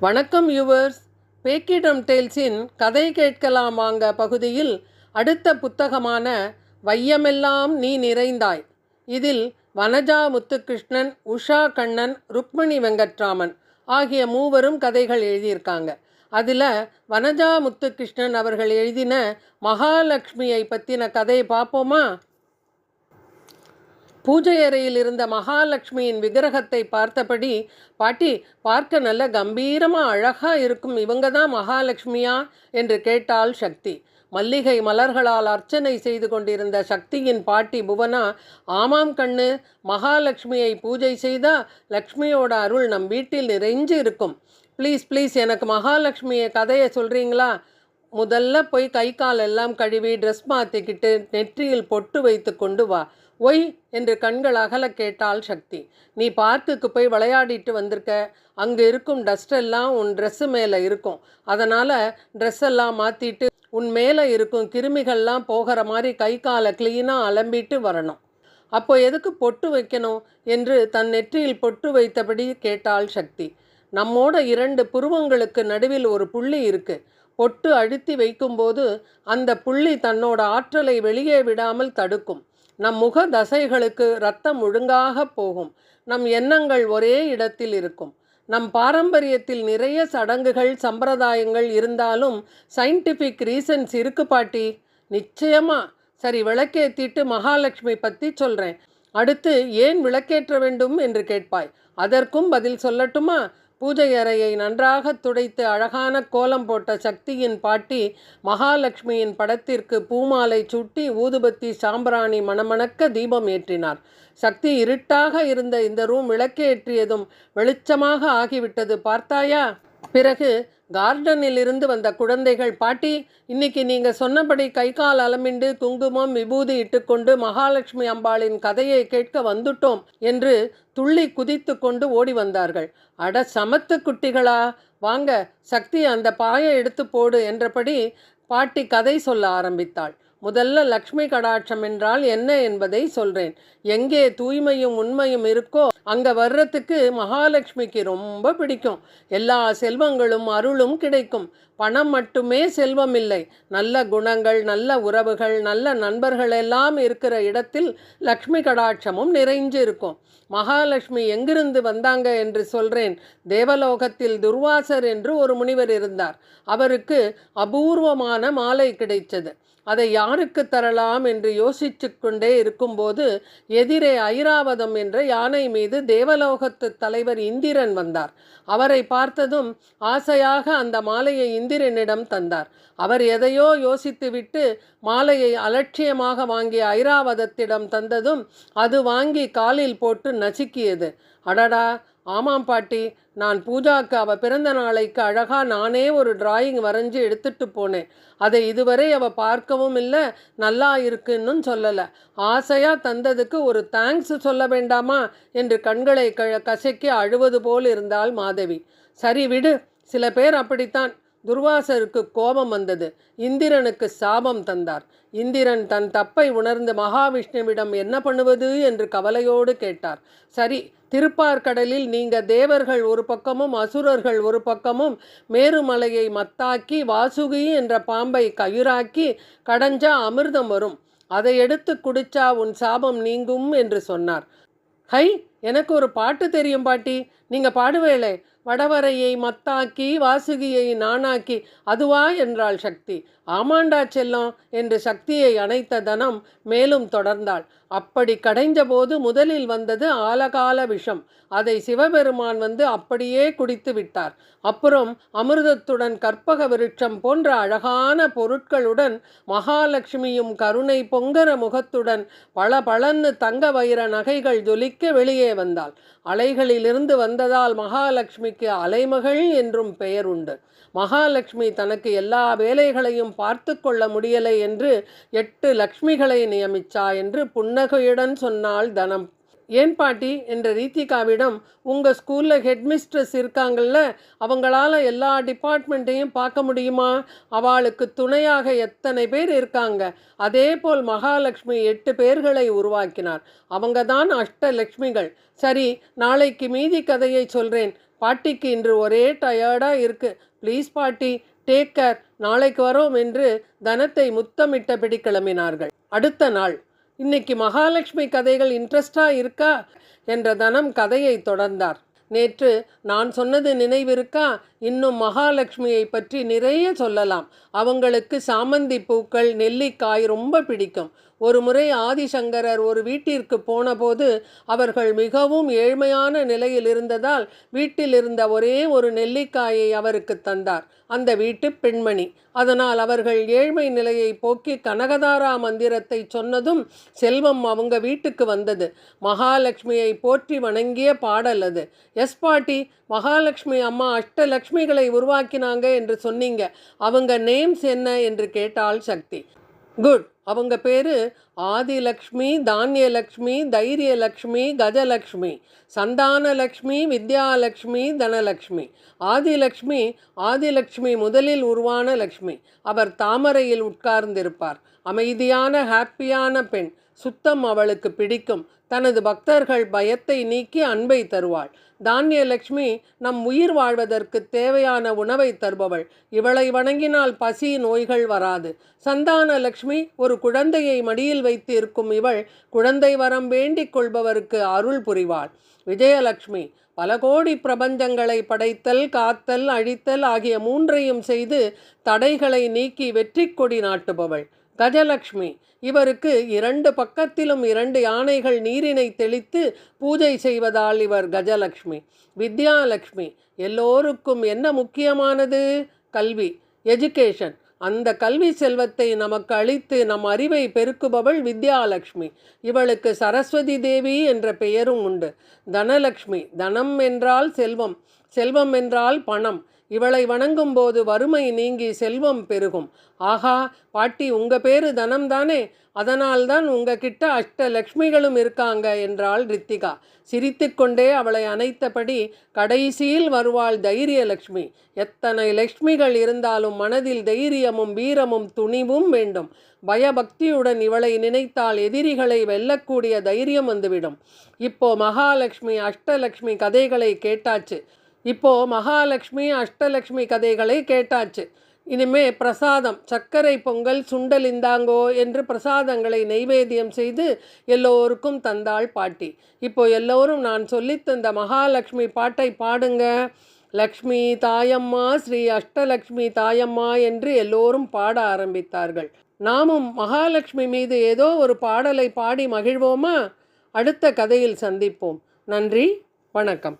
வணக்கம் யூவர்ஸ் பேக்கிடம் டேல்ஸின் கதை கேட்கலாமாங்க பகுதியில் அடுத்த புத்தகமான வையமெல்லாம் நீ நிறைந்தாய். இதில் வனஜா முத்துகிருஷ்ணன் உஷா கண்ணன் ருக்மிணி வெங்கட்ராமன் ஆகிய மூவரும் கதைகள் எழுதியிருக்காங்க. அதில் வனஜா முத்துகிருஷ்ணன் அவர்கள் எழுதின மகாலட்சுமியை பற்றின கதையை பார்ப்போமா? பூஜை அறையில் இருந்த மகாலட்சுமியின் விக்கிரகத்தை பார்த்தபடி பாட்டி பார்க்க நல்ல கம்பீரமாக அழகா இருக்கும் இவங்க தான் மகாலட்சுமியா? என்று கேட்டாள் சக்தி. மல்லிகை மலர்களால் அர்ச்சனை செய்து கொண்டிருந்த சக்தியின் பாட்டி புவனா ஆமாம் கண்ணு மகாலட்சுமியை பூஜை செய்தால் லக்ஷ்மியோட அருள் நம் வீட்டில் நிறைஞ்சு இருக்கும். ப்ளீஸ் ப்ளீஸ் எனக்கு மகாலட்சுமியை கதையை சொல்கிறீங்களா முதல்ல போய் கை கால் எல்லாம் கழுவி ட்ரெஸ் மாற்றிக்கிட்டு நெற்றியில் பொட்டு வைத்து கொண்டு வா. ஒய் என்று கண்கள் அகல கேட்டாள் சக்தி. நீ பார்க்குக்கு போய் விளையாடிட்டு வந்திருக்க. அங்கே இருக்கும் டஸ்ட் எல்லாம் உன் ட்ரெஸ்ஸு மேலே இருக்கும். அதனால் ட்ரெஸ் எல்லாம் மாற்றிட்டு உன் மேலே இருக்கும் கிருமிகள்லாம் போகிற மாதிரி கை காலை க்ளீனாக அலம்பிட்டு வரணும். அப்போ எதுக்கு பொட்டு வைக்கணும்? என்று தன் நெற்றியில் பொட்டு வைத்தபடி கேட்டாள் சக்தி. நம்மோட இரண்டு புருவங்களுக்கு நடுவில் ஒரு புள்ளி இருக்கு. பொட்டு அழுத்தி வைக்கும்போது அந்த புள்ளி தன்னோட ஆற்றலை வெளியே விடாமல் தடுக்கும். நம் முக தசைகளுக்கு ரத்தம் ஒழுங்காக போகும். நம் எண்ணங்கள் ஒரே இடத்தில் இருக்கும். நம் பாரம்பரியத்தில் நிறைய சடங்குகள் சம்பிரதாயங்கள் இருந்தாலும் சயின்டிஃபிக் ரீசன்ஸ் இருக்கு பாட்டி. நிச்சயமா. சரி விளக்கேத்திட்டு மகாலட்சுமி பற்றி சொல்கிறேன் அடுத்து ஏன் விளக்கேற்ற வேண்டும் என்று கேட்பாய்? அதற்கும் பதில் சொல்லட்டுமா? பூஜை அறையை நன்றாக துடைத்து அழகான கோலம் போட்ட சக்தியின் பாட்டி மகாலட்சுமியின் படத்திற்கு பூமாலை சுட்டி ஊதுபத்தி சாம்பிராணி மணமணக்க தீபம் ஏற்றினார். சக்தி இருட்டாக இருந்த இந்த ரூம் விளக்கேற்றியதும் வெளிச்சமாக ஆகிவிட்டது. பார்த்தாயா? பிறகு கார்டனில் இருந்து வந்த குழந்தைகள் பாட்டி இன்னைக்கு நீங்கள் சொன்னபடி கை கால் அலமிண்டு குங்குமம் விபூதி இட்டுக்கொண்டு மகாலட்சுமி அம்பாளின் கதையை கேட்க வந்துட்டோம் என்று துள்ளி குதித்து கொண்டு ஓடி வந்தார்கள். அட சமத்து குட்டிகளா வாங்க சக்தி அந்த பாயை எடுத்து போடு என்றபடி பாட்டி கதை சொல்ல ஆரம்பித்தாள். முதல்ல லக்ஷ்மி கடாட்சம் என்றால் என்ன என்பதை சொல்றேன். எங்கே தூய்மையும் உண்மையும் இருக்கோ அங்க வர்றதுக்கு மகாலட்சுமிக்கு ரொம்ப பிடிக்கும். எல்லா செல்வங்களும் அருளும் கிடைக்கும். பணம் மட்டுமே செல்வம் இல்லை நல்ல குணங்கள் நல்ல உறவுகள் நல்ல நண்பர்கள் எல்லாம் இருக்கிற இடத்தில் லக்ஷ்மி கடாட்சமும் நிறைஞ்சு இருக்கும் மகாலட்சுமி எங்கிருந்து வந்தாங்க என்று சொல்றேன். தேவலோகத்தில் துர்வாசர் என்று ஒரு முனிவர் இருந்தார். அவருக்கு அபூர்வமான மாலை கிடைத்தது அதை யாருக்கு தரலாம் என்று யோசிச்சு கொண்டே இருக்கும்போது எதிரே ஐராவதம் என்ற யானை மீது தேவலோகத்து தலைவர் இந்திரன் வந்தார். அவரை பார்த்ததும் ஆசையாக அந்த மாலையை இந்திரனிடம் தந்தார். அவர் எதையோ யோசித்துவிட்டு மாலையை அலட்சியமாக வாங்கிய ஐராவதத்திடம் தந்ததும் அது வாங்கி காலில் போட்டு நசுக்கியது. அடடா! ஆமாம் பாட்டி நான் பூஜாக்கு அவ பிறந்த நாளைக்கு அழகாக நானே ஒரு டிராயிங் வரைஞ்சி எடுத்துட்டு போனேன். அதை இதுவரை அவ பார்க்கவும் இல்லை நல்லா இருக்குன்னு சொல்லலை. ஆசையாக தந்ததுக்கு ஒரு தேங்க்ஸ் சொல்ல வேண்டாமா? என்று கண்களை க கசக்கி அழுவது போல் இருந்தாள் மாதவி. சரி விடு சில பேர் அப்படித்தான். துர்வாசருக்கு கோபம் வந்தது. இந்திரனுக்கு சாபம் தந்தார். இந்திரன் தன் தப்பை உணர்ந்து மகாவிஷ்ணுவிடம் என்ன பண்ணுவது என்று கவலையோடு கேட்டார். சரி திருப்பார்கடலில் நீங்க தேவர்கள் ஒரு பக்கமும் அசுரர்கள் ஒரு பக்கமும் மேருமலையை மத்தாக்கி வாசுகி என்ற பாம்பை கயிறாக்கி கடஞ்சா அமிர்தம் வரும். அதை எடுத்து குடிச்சா உன் சாபம் நீங்கும் என்று சொன்னார். ஹை எனக்கு ஒரு பாட்டு தெரியும் பாட்டி. நீங்க பாடுவேளே. வடவரையை மத்தாக்கி வாசுகியை நானாக்கி அதுவா என்றாள் சக்தி. ஆமாண்டா செல்லம் என்று சக்தியை அணைத்த தனம் மேலும் தொடர்ந்தாள். அப்படி கடைஞ்சபோது முதலில் வந்தது ஆலகால விஷம். அதை சிவபெருமான் வந்து அப்படியே குடித்து விட்டார். அப்புறம் அமிர்தத்துடன் கற்பக விருட்சம் போன்ற அழகான பொருட்களுடன் மகாலட்சுமியும் கருணை பொங்கர முகத்துடன் பல பலன்னு தங்க வைர நகைகள் ஜொலிக்க வெளியே வந்தாள். அலைகளிலிருந்து வந்ததால் மகாலட்சுமிக்கு அலைமகள் என்றும் பெயர் உண்டு. மகாலட்சுமி தனக்கு எல்லா வேலைகளையும் பார்த்து கொள்ள முடியலை என்று எட்டு லக்ஷ்மிகளை நியமிச்சா என்று புன்னகையுடன் சொன்னாள் தனம். ஏன் பாட்டி? என்ற ரீத்திகாவிடம் உங்கள் ஸ்கூலில் ஹெட்மிஸ்ட்ரஸ் இருக்காங்கல்ல அவங்களால எல்லா டிபார்ட்மெண்ட்டையும் பார்க்க முடியுமா? அவளுக்கு துணையாக எத்தனை பேர் இருக்காங்க? அதே போல் மகாலட்சுமி எட்டு பேர்களை உருவாக்கினார். அவங்க தான் அஷ்டலக்ஷ்மிகள் சரி நாளைக்கு மீதி கதையை சொல்கிறேன் பாட்டிக்கு இன்று ஒரே டயர்டாக இருக்கு. ப்ளீஸ் பாட்டி டேக் கேர் நாளைக்கு வரோம் என்று தனத்தை முத்தமிட்டபடி கிளம்பினார்கள். அடுத்த நாள். இன்னைக்கு மகாலட்சுமி கதைகள் இன்ட்ரெஸ்டாக இருக்கா என்ற தனம் கதையை தொடர்ந்தார். நேற்று நான் சொன்னது நினைவிருக்கா? இன்னும் மகாலட்சுமியை பற்றி நிறைய சொல்லலாம். அவங்களுக்கு சாமந்தி பூக்கள் நெல்லிக்காய் ரொம்ப பிடிக்கும். ஒரு முறை ஆதிசங்கரர் ஒரு வீட்டிற்கு போனபோது அவர்கள் மிகவும் ஏழ்மையான நிலையில் இருந்ததால் வீட்டில் இருந்த ஒரே ஒரு நெல்லிக்காயை அவருக்கு தந்தார். அந்த வீட்டு பெண்மணி. அதனால் அவர்கள் ஏழ்மை நிலையை போக்கி கனகதாரா மந்திரத்தை சொன்னதும் செல்வம் அவங்க வீட்டுக்கு வந்தது. மகாலட்சுமியை போற்றி வணங்கிய பாடல் அது. எஸ் பாட்டி மகாலட்சுமி அம்மா அஷ்டலக்ஷ்மிகளை உருவாக்கினாங்க என்று சொன்னீங்க. அவங்க நேம்ஸ் என்ன என்று கேட்டாள் சக்தி. குட். அவங்க பேர் ஆதிலக்ஷ்மி தானியலக்ஷ்மி தைரியலக்ஷ்மி கஜலக்ஷ்மி சந்தானலக்ஷ்மி வித்யாலக்ஷ்மி தனலக்ஷ்மி. ஆதிலக்ஷ்மி ஆதிலக்ஷ்மி முதலில் உருவான லக்ஷ்மி. அவர் தாமரையில் உட்கார்ந்திருப்பார். அமைதியான ஹாப்பியான பெண். சுத்தம் அவளுக்கு பிடிக்கும். தனது பக்தர்கள் பயத்தை நீக்கி அன்பை தருவாள். தானியலட்சுமி நம் உயிர் வாழ்வதற்கு தேவையான உணவை தருபவள். இவளை வணங்கினால் பசி நோய்கள் வராது. சந்தான லக்ஷ்மி ஒரு குழந்தையை மடியில் வைத்து இருக்கும் இவள் குழந்தை வரம் வேண்டிக் கொள்பவருக்கு அருள் புரிவாள். விஜயலக்ஷ்மி பல கோடி பிரபஞ்சங்களை படைத்தல் காத்தல் அழித்தல் ஆகிய மூன்றையும் செய்து தடைகளை நீக்கி வெற்றி கொடி நாட்டுபவள். கஜலக்ஷ்மி. இவருக்கு இரண்டு பக்கத்திலும் இரண்டு யானைகள் நீரினை தெளித்து பூஜை செய்வதால் இவர் கஜலக்ஷ்மி. வித்யாலக்ஷ்மி எல்லோருக்கும் என்ன முக்கியமானது? கல்வி எஜுகேஷன் அந்த கல்வி செல்வத்தை நமக்கு அளித்து நம் அறிவை பெருக்குபவள் வித்யாலக்ஷ்மி. இவளுக்கு சரஸ்வதி தேவி என்ற பெயரும் உண்டு. தனலக்ஷ்மி தனம் என்றால் செல்வம். செல்வம் என்றால் பணம். இவளை வணங்கும் போது வறுமை நீங்கி செல்வம் பெருகும். ஆகா பாட்டி உங்க பேரு தனம்தானே? அதனால்தான் உங்ககிட்ட அஷ்ட லக்ஷ்மிகளும் இருக்காங்க என்றாள் ரித்திகா. சிரித்துக்கொண்டே அவளை அணைத்தபடி கடைசியில் வருவாள் தைரியலக்ஷ்மி. எத்தனை லக்ஷ்மிகள் இருந்தாலும் மனதில் தைரியமும் வீரமும் துணிவும் வேண்டும். பயபக்தியுடன் இவளை நினைத்தால் எதிரிகளை வெல்லக்கூடிய தைரியம் வந்துவிடும். இப்போ மகாலட்சுமி அஷ்டலக்ஷ்மி கதைகளை கேட்டாச்சு. இப்போ மகாலட்சுமி அஷ்டலக்ஷ்மி கதைகளை கேட்டாச்சு. இனிமே பிரசாதம் சர்க்கரை பொங்கல் சுண்டல் இந்தாங்கோ என்று பிரசாதங்களை நெய்வேத்தியம் செய்து எல்லோருக்கும் தந்தாள் பாட்டி. இப்போ எல்லோரும் நான் சொல்லித்தந்த மகாலட்சுமி பாட்டை பாடுங்க. லக்ஷ்மி தாயம்மா ஸ்ரீ அஷ்டலக்ஷ்மி தாயம்மா என்று எல்லோரும் பாட ஆரம்பித்தார்கள். நாமும் மகாலட்சுமி மீது ஏதோ ஒரு பாடலை பாடி மகிழ்வோமா? அடுத்த கதையில் சந்திப்போம். நன்றி வணக்கம்.